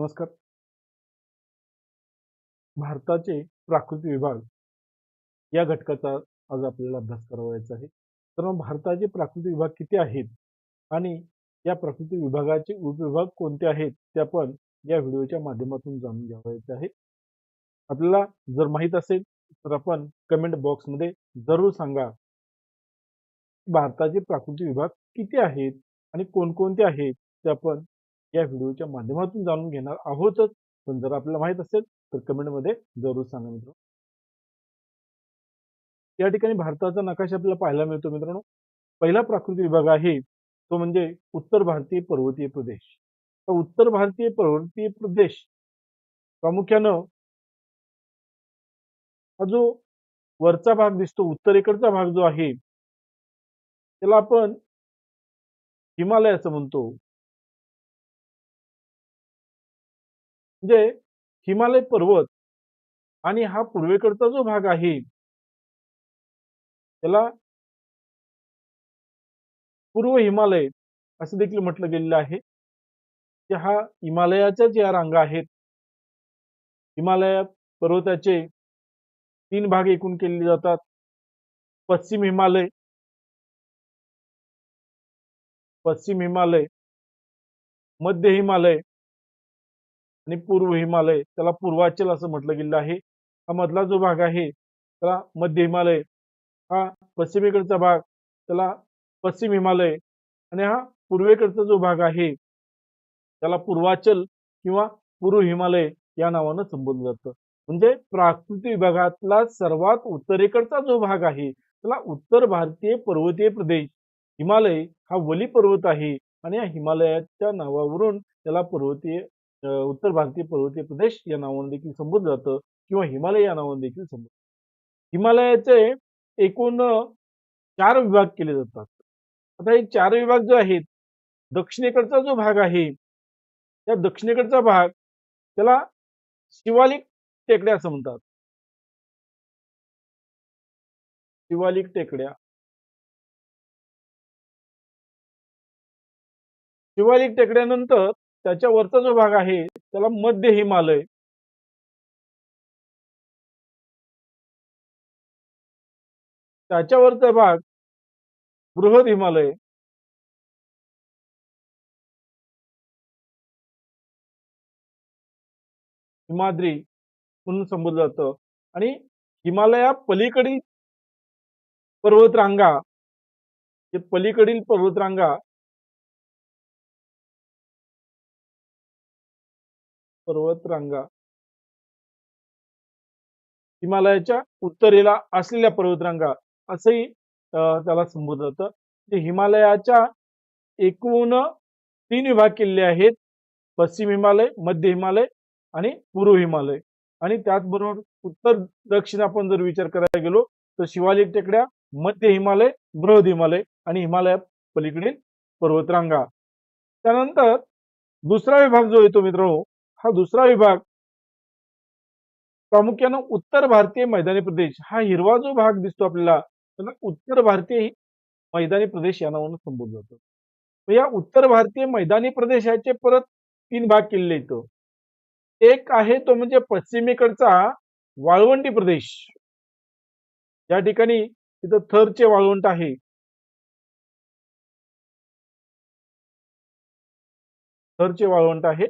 नमस्कार. भारताचे प्राकृतिक विभाग या घटकाचा आज आपल्याला अभ्यास करावायचा आहे. तर मग भारताचे प्राकृतिक विभाग किती आहेत? आणि या प्राकृतिक विभागाचे उपविभाग कोणते आहेत? ते आपण या व्हिडिओच्या माध्यमातून जाणून घ्यावायचे आहे. आपल्याला जर माहीत असेल तर आपण कमेंट बॉक्समध्ये जरूर सांगा भारताचे प्राकृतिक विभाग किती आहेत आणि कोणकोणते आहेत? ते आपण या व्हिडिओच्या माध्यमातून जाणून घेणार आहोतच. पण जर आपल्याला माहीत असेल तर कमेंटमध्ये जरूर सांगा मित्रांनो. या ठिकाणी भारताचा नकाशा आपल्याला पाहायला मिळतो मित्रांनो. पहिला प्राकृतिक विभाग आहे तो म्हणजे उत्तर भारतीय पर्वतीय प्रदेश. तर उत्तर भारतीय पर्वतीय प्रदेश प्रामुख्यानं हा जो वरचा भाग दिसतो उत्तरेकडचा भाग जो आहे त्याला आपण हिमालय असं म्हणतो. म्हणजे हिमालय पर्वत आणि हा पूर्वेकडचा जो भाग आहे त्याला पूर्व हिमालय असं देखील म्हटलं गेलेलं आहे. की हा हिमालयाच्याच या रांगा आहेत हिमालय पर्वताचे तीन भाग एकूण केले जातात. पश्चिम हिमालय पश्चिम हिमालय मध्य हिमालय आणि पूर्व हिमालय त्याला पूर्वाचल असं म्हटलं गेलं आहे. हा मधला जो भाग आहे त्याला मध्य हिमालय. हा पश्चिमेकडचा भाग त्याला पश्चिम हिमालय. आणि हा पूर्वेकडचा जो भाग आहे त्याला पूर्वाचल किंवा पूर्व हिमालय या नावानं संबोधलं जातं. म्हणजे प्राकृतिक विभागातला सर्वात उत्तरेकडचा जो भाग आहे त्याला उत्तर भारतीय पर्वतीय प्रदेश हिमालय हा वली पर्वत आहे. आणि या हिमालयाच्या नावावरून त्याला पर्वतीय उत्तर भारतीय पर्वतीय प्रदेश या नावाने देखील संबोधलं जातं किंवा हिमालय या नावाने देखील संबोधलं हिमालयाचे एकूण चार विभाग केले जातात. आता हे चार विभाग जो आहेत दक्षिणेकडचा जो भाग आहे त्या दक्षिणेकडचा भाग त्याला शिवालिक टेकड्या असं म्हणतात. शिवालिक टेकड्या. शिवालिक टेकड्यानंतर त्याच्या वरचा जो भाग आहे त्याला मध्य हिमालय. त्याच्यावरचा भाग बृहद हिमालय. हिमाद्री म्हणून संबोधलं जातं. आणि हिमालया पलीकडील पर्वतरांगा जे पलीकडील पर्वतरांगा पर्वतरांगा. हिमालयाच्या उत्तरेला असलेल्या पर्वतरांगा असंही त्याला संबोधलं जातं. हिमालयाच्या एकूण तीन विभाग केलेले आहेत. पश्चिम हिमालय मध्य हिमालय आणि पूर्व हिमालय. आणि त्याचबरोबर उत्तर दक्षिण आपण जर विचार करायला गेलो तर शिवालिक टेकड्या मध्य हिमालय बृहद हिमालय आणि हिमालया पलीकडील पर्वतरांगा. त्यानंतर दुसरा विभाग जो येतो मित्रांनो हा दुसरा विभाग. प्रामुख्यानं उत्तर भारतीय मैदानी प्रदेश. हा हिरवा जो भाग दिसतो आपल्याला त्याला उत्तर भारतीय मैदानी प्रदेश या नावानं संबोधलं जातं. या उत्तर भारतीय मैदानी प्रदेशाचे परत तीन भाग केलेले येतो एक आहे तो म्हणजे पश्चिमेकडचा वाळवंटी प्रदेश. या ठिकाणी तिथं थरचे वाळवंट आहे. थरचे वाळवंट आहे.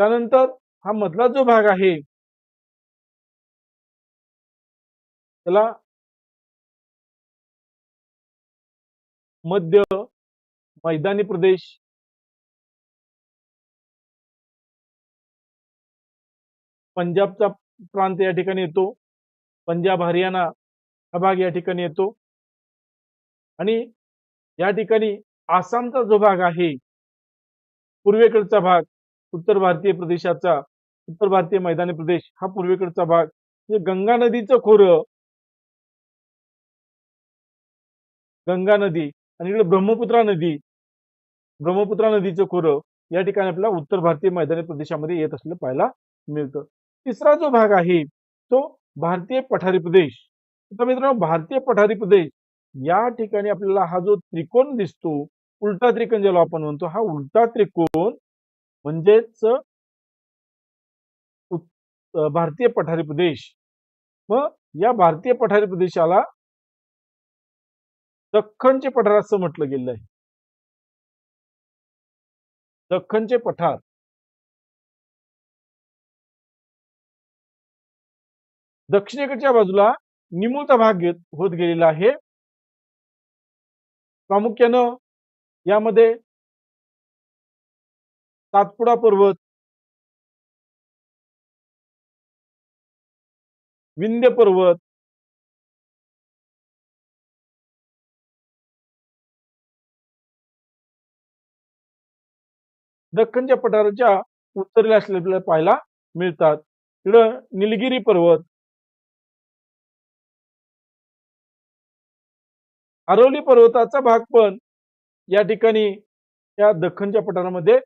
त्यानंतर हा मधला जो भाग आहे त्याला मध्य मैदानी प्रदेश पंजाबचा प्रांत या ठिकाणी येतो. पंजाब हरियाणा हा भाग या ठिकाणी येतो. आणि या ठिकाणी आसामचा जो भाग आहे पूर्वेकडचा भाग उत्तर भारतीय प्रदेशाचा उत्तर भारतीय मैदानी प्रदेश हा पूर्वेकडचा भाग. म्हणजे गंगा नदीचं खोर गंगा नदी आणि इकडे ब्रह्मपुत्रा नदी ब्रह्मपुत्रा नदीचं खोर या ठिकाणी आपल्याला उत्तर भारतीय मैदानी प्रदेशामध्ये येत असलेलं पाहायला मिळतं. तिसरा जो भाग आहे तो भारतीय पठारी प्रदेश. आता मित्रांनो भारतीय पठारी प्रदेश या ठिकाणी आपल्याला हा जो त्रिकोण दिसतो उलटा त्रिकोण ज्याला आपण म्हणतो हा उलटा त्रिकोण म्हणजेच भारतीय पठारी प्रदेश. मग या भारतीय पठारी प्रदेशाला दख्खनचे पठार असं म्हटलं गेलं आहे. दख्खनचे पठार. दक्षिणेकडच्या बाजूला निमुळता भाग घेत होत गेलेला आहे. प्रामुख्यानं यामध्ये सातपुडा पर्वत. विंध्य पर्वत. दख्खनच्या पठाराच्या उत्तरेला असलेल्या पाहायला मिळतात. इकडं निलगिरी पर्वत. अरवली पर्वताचा भाग पण या ठिकाणी या दख्खनच्या पठारामध्ये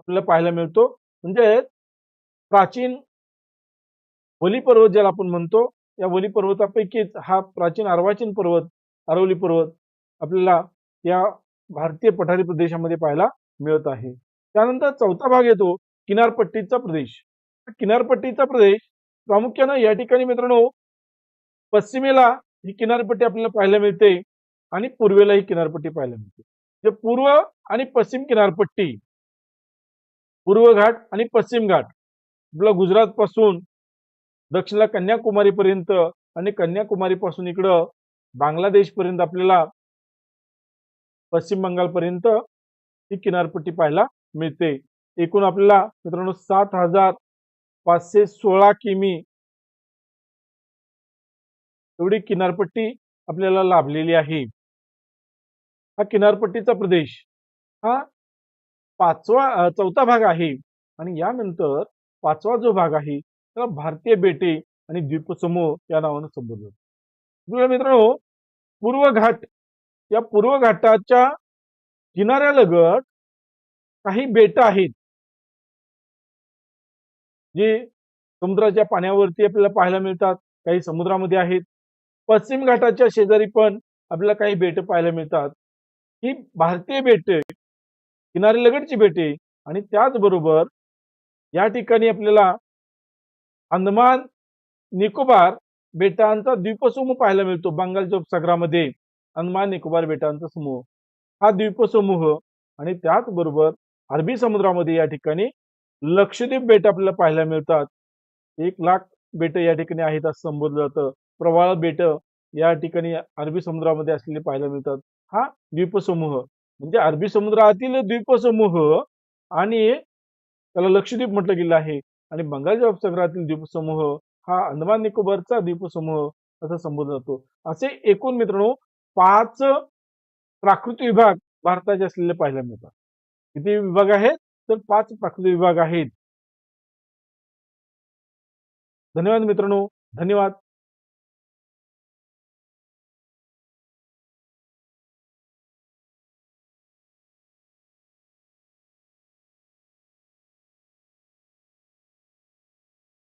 आपल्याला पाहायला मिळतो. म्हणजे प्राचीन वली पर्वत ज्याला आपण म्हणतो या वली पर्वतापैकीच हा प्राचीन अर्वाचीन पर्वत अरवली पर्वत आपल्याला या भारतीय पठारी प्रदेशामध्ये पाहायला मिळत आहे. त्यानंतर चौथा भाग येतो किनारपट्टीचा प्रदेश. किनारपट्टीचा प्रदेश प्रामुख्यानं या ठिकाणी मित्रांनो पश्चिमेला ही किनारपट्टी आपल्याला पाहायला मिळते आणि पूर्वेला ही किनारपट्टी पाहायला मिळते. जे पूर्व आणि पश्चिम किनारपट्टी पूर्व घाट आणि पश्चिम घाट आपला गुजरातपासून दक्षिणला कन्याकुमारी पर्यंत आणि कन्याकुमारीपासून इकडं बांगलादेशपर्यंत आपल्याला पश्चिम बंगालपर्यंत ही किनारपट्टी पाहायला मिळते. एकूण आपल्याला मित्रांनो सात हजार पाचशे सोळा किमी एवढी किनारपट्टी आपल्याला लाभलेली आहे. हा किनारपट्टीचा प्रदेश हा पाचवा चौथा भाग आहे. आणि यानंतर पाचवा जो भाग आहे त्याला भारतीय बेटे आणि द्वीपसमूह या नावानं संबोधलं. मित्रांनो पूर्व घाट या पूर्व घाटाच्या किनाऱ्यालगत काही बेट आहेत. जे समुद्राच्या पाण्यावरती आपल्याला पाहायला मिळतात काही समुद्रामध्ये आहेत. पश्चिम घाटाच्या शेजारी पण आपल्याला काही बेट पाहायला मिळतात. ही भारतीय बेटे किनाऱ्यालगतची बेटे आणि त्याचबरोबर या ठिकाणी आपल्याला अंदमान निकोबार बेटांचा द्वीपसमूह पाहायला मिळतो. बंगालच्या उपसागरामध्ये अंदमान निकोबार बेटांचा समूह. हा द्वीपसमूह आणि त्याचबरोबर अरबी समुद्रामध्ये या ठिकाणी लक्षद्वीप बेट आपल्याला पाहायला मिळतात. एक लाख बेट या ठिकाणी आहेत असं संबोधलं जातं. प्रवाळ बेट या ठिकाणी अरबी समुद्रामध्ये असलेले पाहायला मिळतात. हा द्वीपसमूह. म्हणजे अरबी समुद्रातील द्वीपसमूह आणि त्याला लक्षद्वीप म्हटलं गेलं आहे. आणि बंगालच्या उपसागरातील द्वीपसमूह हा अंदमान निकोबारचा द्वीपसमूह असा संबोधला जातो. असे एकूण मित्रांनो पाच प्राकृतिक विभाग भारताचे असलेले पाहायला मिळतात. किती विभाग आहेत? तर पाच प्राकृतिक विभाग आहेत. धन्यवाद मित्रांनो. धन्यवाद.